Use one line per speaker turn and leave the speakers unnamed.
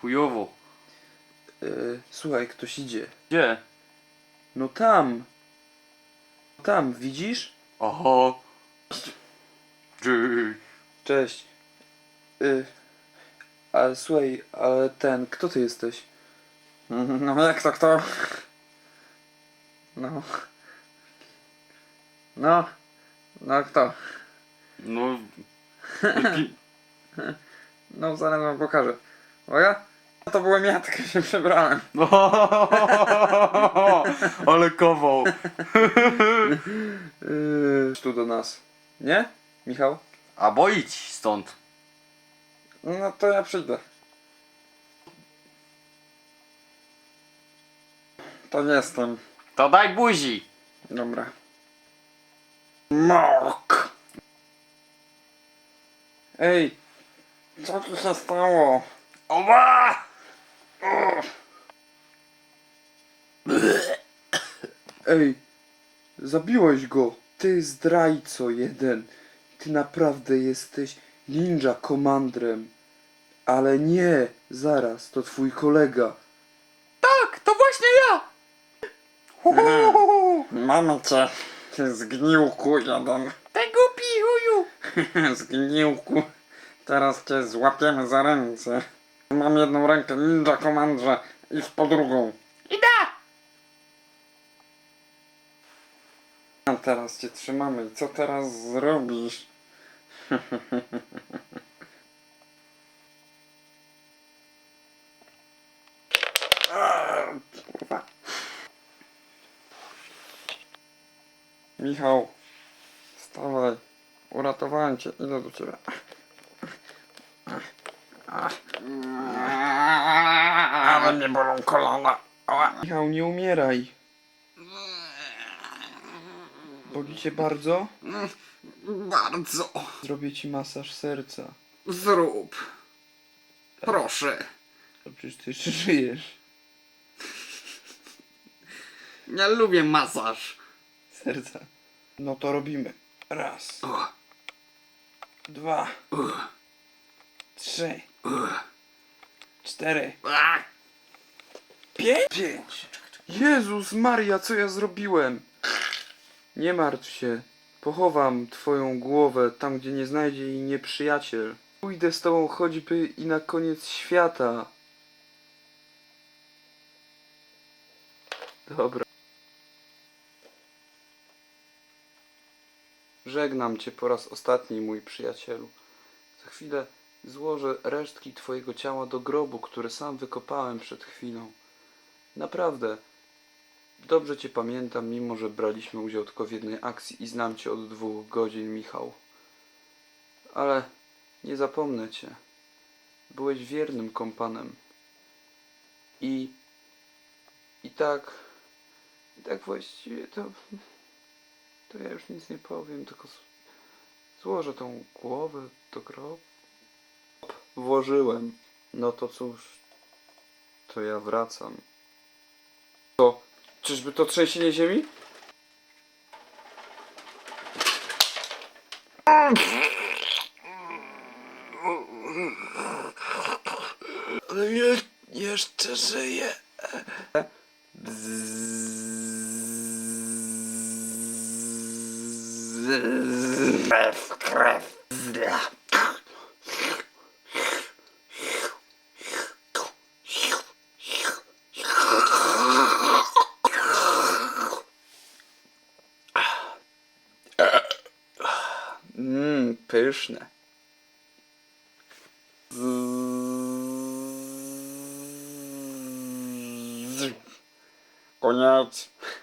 Chujowo.
Yy, słuchaj, ktoś idzie.
Gdzie?
No tam. Tam, widzisz?
Aha. Ty.
Cześć. Yy, ale słuchaj, ale ten, kto ty jesteś? No jak to kto? No. No. No kto?
No.
No zaraz wam pokażę. Uwaga. No to byłem ja, tylko się przebrałem.
Ale kawał.
Yy, tu do nas. Nie? Michał?
A bo idź stąd.
No to ja przyjdę. To nie jestem.
To daj buzi.
Dobra. Mok! Ej! Co tu się stało?
Oba!
Ej! Zabiłeś go! Ty zdrajco jeden! Ty naprawdę jesteś ninja komandrem. Ale nie! Zaraz, to twój kolega.
Tak, to właśnie ja.
Mamy cię! Ty zgniłku jeden!
Ty głupi chuju.
Zgniłku. Teraz cię złapiemy za ręce. Mam jedną rękę ninja komandrze i po drugą.
Ida.
A teraz cię trzymamy. I co teraz zrobisz? Kurwa. Michał, wstawaj. Uratowałem cię. Idę do ciebie. Ale mnie bolą kolana. Ała. Michał, nie umieraj. Boli cię bardzo?
Bardzo.
Zrobię ci masaż serca.
Zrób. Proszę.
To przecież ty jeszcze żyjesz.
Ja lubię masaż.
Serca. No to robimy. Raz, dwa,
o,
trzy, cztery, pięć. Pięć. Jezus Maria, co ja zrobiłem? Nie martw się. Pochowam twoją głowę tam, gdzie nie znajdzie jej nieprzyjaciel. Pójdę z tobą choćby i na koniec świata. Dobra. Żegnam cię po raz ostatni, mój przyjacielu. Za chwilę złożę resztki twojego ciała do grobu, który sam wykopałem przed chwilą. Naprawdę, dobrze cię pamiętam, mimo że braliśmy udział tylko w jednej akcji i znam cię od dwóch godzin, Michał. Ale nie zapomnę cię. Byłeś wiernym kompanem. I... I tak... I tak właściwie to... To ja już nic nie powiem, tylko złożę tą głowę do grobu. Włożyłem. No to cóż, to ja wracam. To, czyżby to trzęsienie ziemi? Ale je, jeszcze żyje. Krew, krew. Pyszne. Koniec.